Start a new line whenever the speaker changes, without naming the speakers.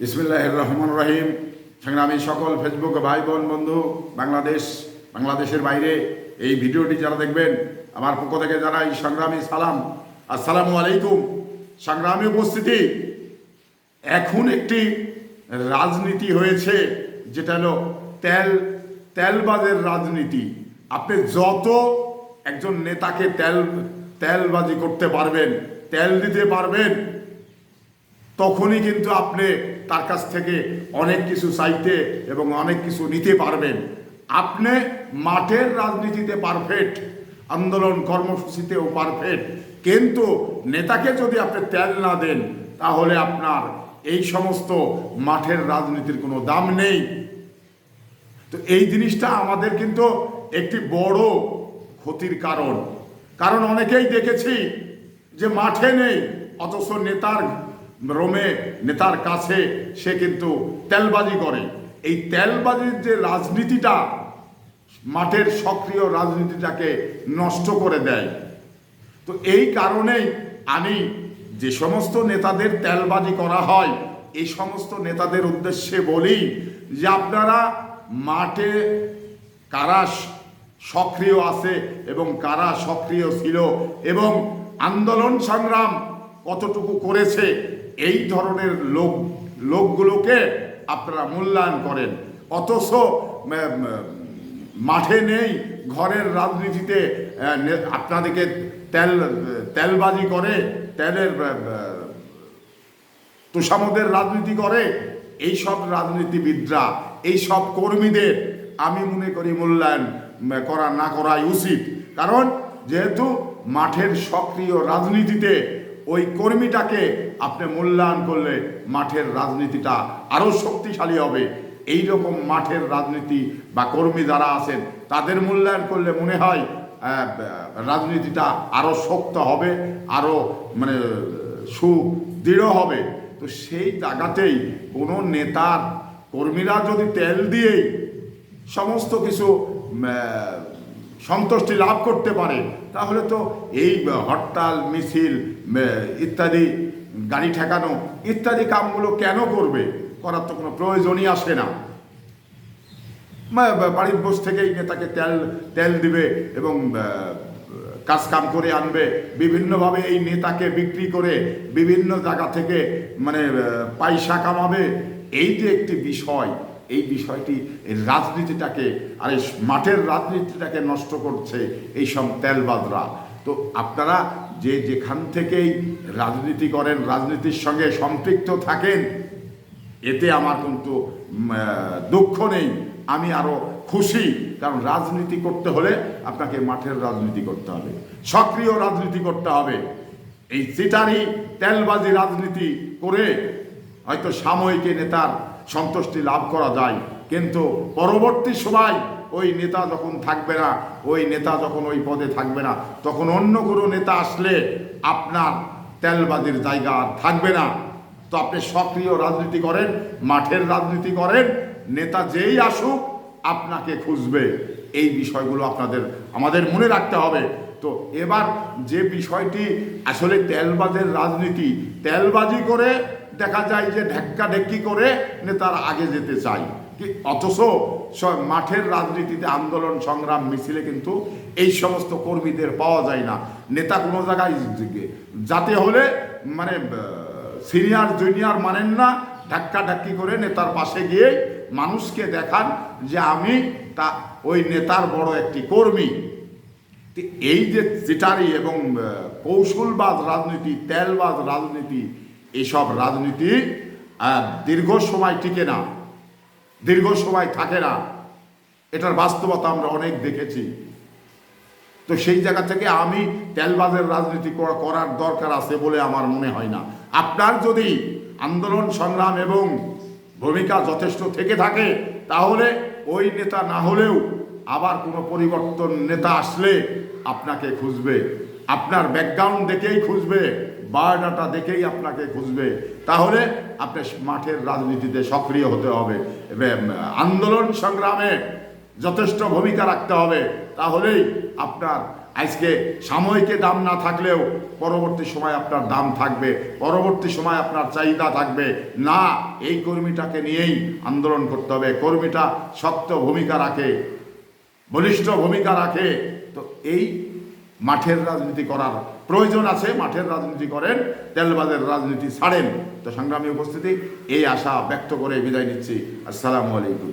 ইসমিল্লাহ রহমান রহিম। সংগ্রামী সকল ফেসবুক ভাই বোন বন্ধু, বাংলাদেশ, বাংলাদেশের বাইরে এই ভিডিওটি যারা দেখবেন, আমার পক্ষ থেকে যারা এই সংগ্রামী সালাম। আসসালামু আলাইকুম। সংগ্রামী উপস্থিতি, এখন একটি রাজনীতি হয়েছে, যেটা হলো তেল, তেলবাজের রাজনীতি। আপনি যত একজন নেতাকে তেল, তেলবাজি করতে পারবেন, তেল দিতে পারবেন তখনই কিন্তু আপনি তার কাছ থেকে অনেক কিছু চাইতে এবং অনেক কিছু নিতে পারবেন। আপনি মাঠের রাজনীতিতে পারফেক্ট আন্দোলন কর্মসূচিতেও পারফেক্ট কিন্তু নেতাকে যদি আপনি তেল না দেন, তাহলে আপনার এই সমস্ত মাঠের রাজনীতির কোনো দাম নেই। তো এই জিনিসটা আমাদের কিন্তু একটি বড় ক্ষতির কারণ। কারণ অনেকেই দেখেছি যে মাঠে নেই, অথচ নেতার রোমে নেতার কাছে সে কিন্তু তেলবাজি করে। এই তেলবাজির যে রাজনীতিটা, মাঠের সক্রিয় রাজনীতিটাকে নষ্ট করে দেয়। তো এই কারণেই আমি যে সমস্ত নেতাদের তেলবাজি করা হয়, এই সমস্ত নেতাদের উদ্দেশ্যে বলি যে আপনারা মাঠে কারা সক্রিয় আছে এবং কারা সক্রিয় ছিল এবং আন্দোলন সংগ্রাম কতটুকু করেছে এই ধরনের লোক, লোকগুলোকে আপনারা মূল্যায়ন করেন। অথচ মাঠে নেই, ঘরের রাজনীতিতে আপনাদেরকে তেল, তেলবাজি করে, তেলের তুষামদের রাজনীতি করে, এই সব রাজনীতিবিদরা, এই সব কর্মীদের আমি মনে করি মূল্যায়ন করা, না করাই উচিত। কারণ, যেহেতু মাঠের সক্রিয় রাজনীতিতে ওই কর্মীটাকে আপনি মূল্যায়ন করলে মাঠের রাজনীতিটা আরও শক্তিশালী হবে। এই রকম মাঠের রাজনীতি বা কর্মী যারা আছেন, তাদের মূল্যায়ন করলে মনে হয় রাজনীতিটা আরও শক্ত হবে, আরও মানে সুদৃঢ় হবে। তো সেই জায়গাতেই কোনো নেতার কর্মীরা যদি তেল দিয়েই সমস্ত কিছু সন্তুষ্টি লাভ করতে পারে তাহলে তো এই হরতাল, মিছিল ইত্যাদি, গাড়ি ঠেকানো ইত্যাদি কামগুলো কেন করবে? করার তো কোনো প্রয়োজনই আসে না। বাড়ির বস থেকেই নেতাকে তেল তেল দিবে এবং কাজ কাম করে আনবে। বিভিন্নভাবে এই নেতাকে বিক্রি করে বিভিন্ন জায়গা থেকে মানে পয়সা কামাবে। এই যে একটি বিষয় এই বিষয়টি রাজনীতিটাকে আর এই মাঠের রাজনীতিটাকে নষ্ট করছে এই সব তেলবাজরা তো আপনারা যে যেখান থেকেই রাজনীতি করেন, রাজনীতির সঙ্গে সম্পৃক্ত থাকেন, এতে আমার কিন্তু দুঃখ নেই। আমি আরও খুশি, কারণ রাজনীতি করতে হলে আপনাকে মাঠের রাজনীতি করতে হবে। সক্রিয় রাজনীতি করতে হবে। এই চিটারি তেলবাজি রাজনীতি করে হয়তো সাময়িক নেতার সন্তুষ্টি লাভ করা যায়। কিন্তু পরবর্তী সময় ওই নেতা যখন থাকবে না, ওই নেতা যখন ওই পদে থাকবে না, তখন অন্য কোনো নেতা আসলে আপনার তেলবাজির জায়গা আর থাকবে না। তো আপনি সক্রিয় রাজনীতি করেন, মাঠের রাজনীতি করেন, নেতা যেই আসুক আপনাকে খুঁজবে। এই বিষয়গুলো আপনাদের, আমাদের মনে রাখতে হবে। তো এবার যে বিষয়টি, আসলে তেলবাজের রাজনীতি, তেলবাজি করে দেখা যায় যে ঢেক্কা ঢেক্কি করে নেতার আগে যেতে চাই অথচ মাঠের রাজনীতিতে আন্দোলন সংগ্রাম মিছিলে কিন্তু এই সমস্ত কর্মীদের পাওয়া যায় না। নেতা কোনো জায়গায় যাতে হলে মানে সিনিয়র জুনিয়র মানেন না ধাক্কা ধাক্কি করে নেতার পাশে গিয়ে মানুষকে দেখান যে আমি তা ওই নেতার বড় একটি কর্মী। এই যে চিটারি এবং আহ, কৌশলবাজ রাজনীতি তেলবাজ রাজনীতি এইসব রাজনীতি দীর্ঘ সময় টিকে না, দীর্ঘ সময় থাকে না। এটার বাস্তবতা আমরা অনেক দেখেছি। তো সেই জায়গা থেকে আমি তেলবাজের রাজনীতি করার দরকার আছে বলে আমার মনে হয় না। আপনার যদি আন্দোলন, সংগ্রাম এবং ভূমিকা যথেষ্ট থেকে থাকে, তাহলে ওই নেতা না হলেও আবার কোনো পরিবর্তন নেতা আসলে আপনাকে খুঁজবে। আপনার ব্যাকগ্রাউন্ড দেখেই খুঁজবে, বায়োডাটা দেখেই আপনাকে খুঁজবে। তাহলে আপনি মাঠের রাজনীতিতে সক্রিয় হতে হবে। আন্দোলন সংগ্রামে যথেষ্ট ভূমিকা রাখতে হবে। তাহলেই আপনার আজকে সাময়িকে দাম না থাকলেও পরবর্তী সময় আপনার দাম থাকবে, পরবর্তী সময় আপনার চাহিদা থাকবে। না, এই কর্মীটাকে নিয়েই আন্দোলন করতে হবে। কর্মীটা শক্ত ভূমিকা রাখে, বলিষ্ঠ ভূমিকা রাখে। তো এই মাঠের রাজনীতি করার প্রয়োজন আছে, মাঠের রাজনীতি করেন তেলবাজের রাজনীতি ছাড়েন। তো সংগ্রামী উপস্থিতি, এই আশা ব্যক্ত করে বিদায় নিচ্ছি। আসসালামু আলাইকুম।